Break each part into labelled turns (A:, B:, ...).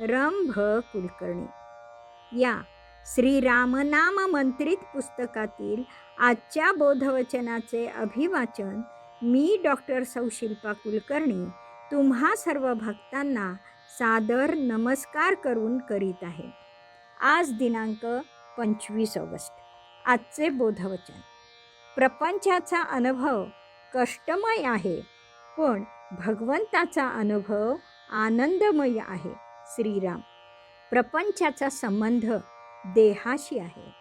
A: रंभ कुलकर्णी. या श्रीरामनाम मंत्रित पुस्तकातील आजच्या बोधवचनाचे अभिवाचन मी डॉक्टर सौशिल्पा कुलकर्णी तुम्हा सर्व भक्तांना सादर नमस्कार करून करीत आहे. आज दिनांक पंचवीस ऑगस्ट. आजचे बोधवचन. प्रपंचाचा अनुभव कष्टमय आहे पण भगवंताचा अनुभव आनंदमय आहे. श्रीराम. प्रपंचाचा संबंध देहाशी आहे.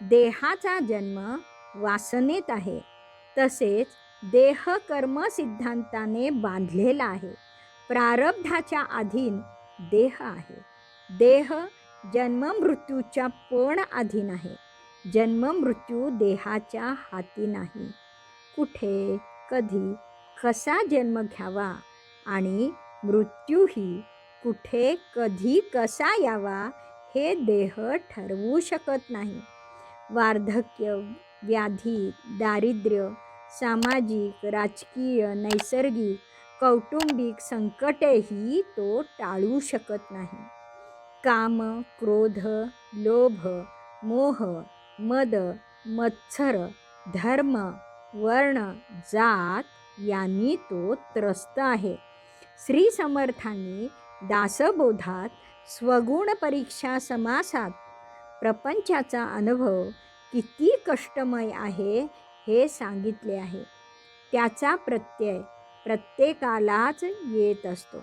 A: देहाचा जन्म वासनेत आहे. तसेच देह कर्म सिद्धांताने बांधलेला आहे. प्रारब्धाच्या अधीन देह आहे. देह जन्ममृत्यूच्या पण अधीन आहे. जन्ममृत्यू देहाच्या हाती नाही. कुठे कधी कसा जन्म घ्यावा आणि मृत्यूही कुठे कधी कसा यावा हे देह ठरवू शकत नाही. वार्धक्य व्याधी दारिद्र्य सामाजिक राजकीय नैसर्गिक कौटुंबिक संकटेही तो टाळू शकत नाही. काम क्रोध लोभ मोह मद मत्सर धर्म वर्ण जात यांनी तो त्रस्त आहे. श्री समर्थांनी दासबोधात स्वगुण परीक्षा समासात. प्रपंचाचा अनुभव किती कष्टमय आहे हे सांगितले आहे. त्याचा प्रत्यय प्रत्येकालाच येत असतो.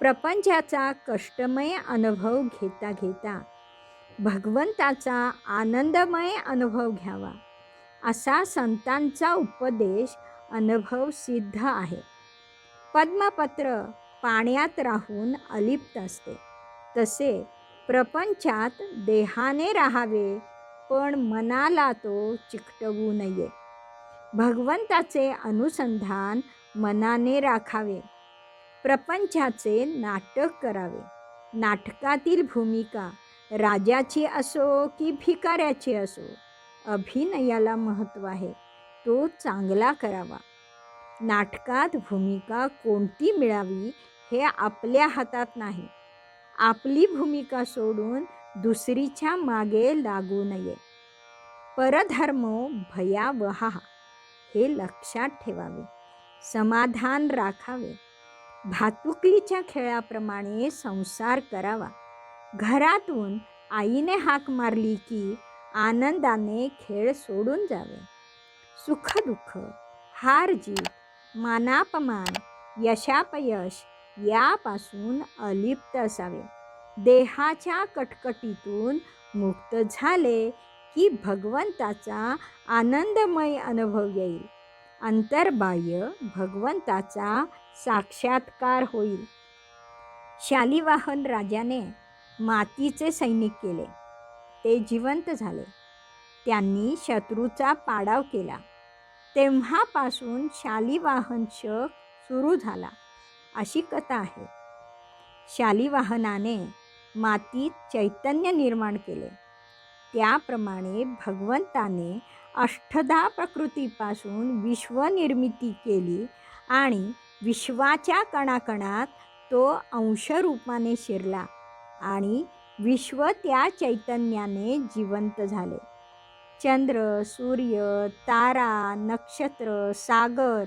A: प्रपंचाचा कष्टमय अनुभव घेता घेता भगवंताचा आनंदमय अनुभव घ्यावा. असा संतांचा उपदेश अनुभव सिद्ध आहे. पद्मपत्र पाण्यात राहून अलिप्त असते. तसे प्रपंचात देहाने राहावे पण मनाला तो चिकटवू नये. भगवंताचे अनुसंधान मनाने राखावे. प्रपंचाचे नाटक करावे. नाटकातील भूमिका राजाची असो की भिकाऱ्याची असो अभिनयाला महत्त्व आहे. तो चांगला करावा. नाटकात भूमिका कोणती मिळावी हे आपल्या हातात नाही. आपली भूमिका सोडून दुसरीच्या मागे लागू नये. परधर्म भयावहा हे लक्षात ठेवावे. समाधान राखावे. भातुकलीच्या खेळाप्रमाणे संसार करावा. घरातून आईने हाक मारली की आनंदाने खेळ सोडून जावे. सुखदुःख हार जीत मानापमान यशापयश यापासून अलिप्त असावे. देहाच्या कटकटीतून मुक्त झाले की भगवंताचा आनंदमय अनुभव येईल. अंतर्बाह्य भगवंताचा साक्षात्कार होईल. शालिवाहन राजाने मातीचे सैनिक केले. ते जिवंत झाले. त्यांनी शत्रूचा पाडाव केला. तेव्हापासून शालिवाहन शक सुरू झाला. अशी कथा आहे. शालिवाहनाने मातीत चैतन्य निर्माण केले. त्याप्रमाणे भगवंताने अष्टधा प्रकृतीपासून विश्वनिर्मिती केली आणि विश्वाच्या कणाकणात तो अंशरूपाने शिरला आणि विश्व त्या चैतन्याने जिवंत झाले. चंद्र सूर्य तारा नक्षत्र सागर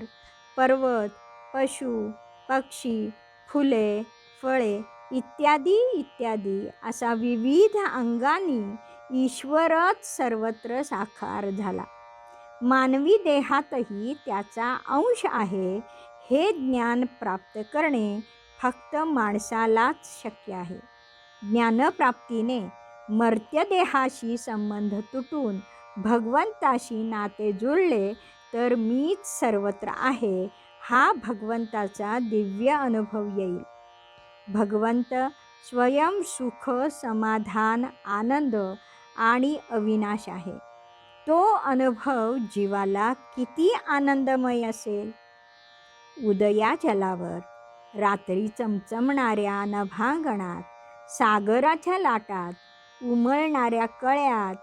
A: पर्वत पशु पक्षी फुले फळे इत्यादी इत्यादी असा विविध अंगांनी ईश्वरच सर्वत्र साकार झाला. मानवी देहातही त्याचा अंश आहे हे ज्ञान प्राप्त करणे फक्त माणसालाच शक्य आहे. ज्ञानप्राप्तीने मर्त्यदेहाशी संबंध तुटून भगवंताशी नाते जुळले तर मीच सर्वत्र आहे हा भगवंताचा दिव्य अनुभव येईल. भगवंत स्वयं सुख समाधान आनंद आणि अविनाश आहे. तो अनुभव जीवाला किती आनंदमय असेल? उदया जलावर रात्री चमचमणाऱ्या नभांगणात सागराच्या लाटात उमळणाऱ्या कळ्यात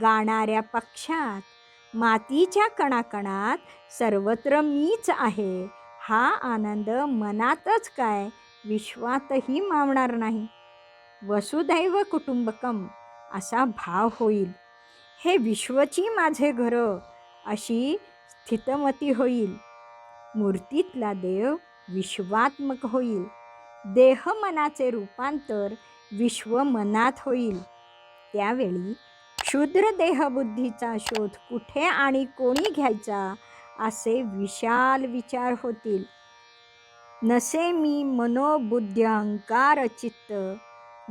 A: गाणाऱ्या पक्षात मातीच्या कणाकणात सर्वत्र मीच आहे. हा आनंद मनातच काय? विश्वातही मावणार नाही. वसुधैव कुटुंबकम असा भाव होईल. हे विश्वची माझे घरं अशी स्थितमती होईल. मूर्तीतला देव विश्वात्मक होईल. देह मनाचे रूपांतर विश्व मनात होईल. त्यावेळी क्षुद्र देहबुद्धीचा शोध कुठे आणि कोणी घ्यायचा असे विशाल विचार होतील. नसे मी मनोबुद्ध अहंकार चित्त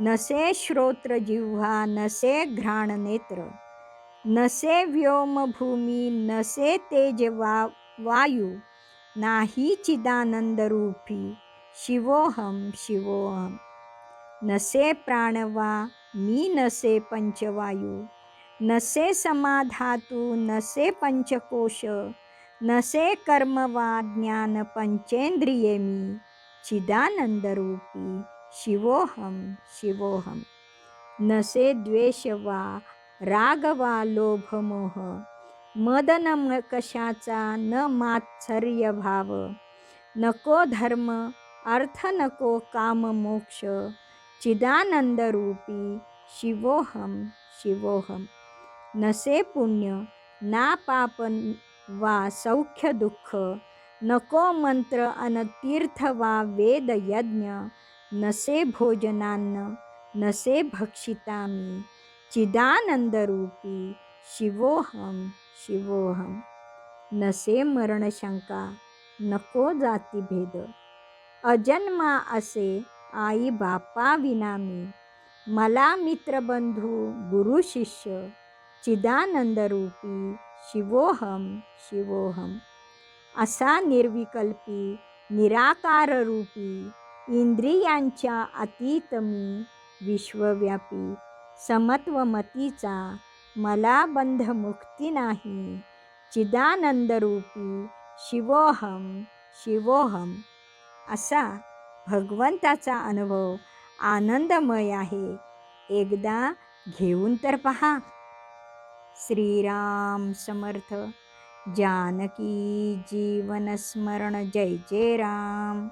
A: नसे श्रोत्र जिव्हा नसे घ्राण नेत्र नसे व्योम भूमी नसे तेज वा वायू नाही चिदानंदरूपी शिवोहम शिवोहम. नसे प्राणवा मी नसे पंचवायू नसे समाधातू नसे पंचकोश नसे कर्मवा ज्ञान पंचेंद्रिये मी चिदानंदरूपी शिवोहम शिवोहम नसे द्वेष वा राग वा लोभ मोह मद न कशाचा न मात्सर्य भाव नको धर्म अर्थ नको काम मोक्ष चिदानंदरूपी शिवोहम शिवोहम नसे पुण्य ना पापन वा सौख्य दुःख नको मंत्र अन तीर्थ वा वेद यज्ञ नसे भोजनान्न नसे भक्षितामी चिदानंदरूपी शिवोहम शिवोहम नसे मरणशंका नको जातीभेद अजन्मा असे आई बापा विनामी। मला मित्रबंधू गुरु शिष्य चिदानंदरूपी शिवोहम शिवोहम असा निर्विकल्पी निराकार रूपी इंद्रियांच्या अतीत मी विश्वव्यापी समत्वमतीचा मला बंधमुक्ती नाही। चिदानंदरूपी शिवोहम शिवोहम असा भगवंताचा अनुभव आनंदमय आहे। एकदा घेऊन तर पहा। श्रीराम समर्थ। जानकी जीवनस्मरण जय जय राम।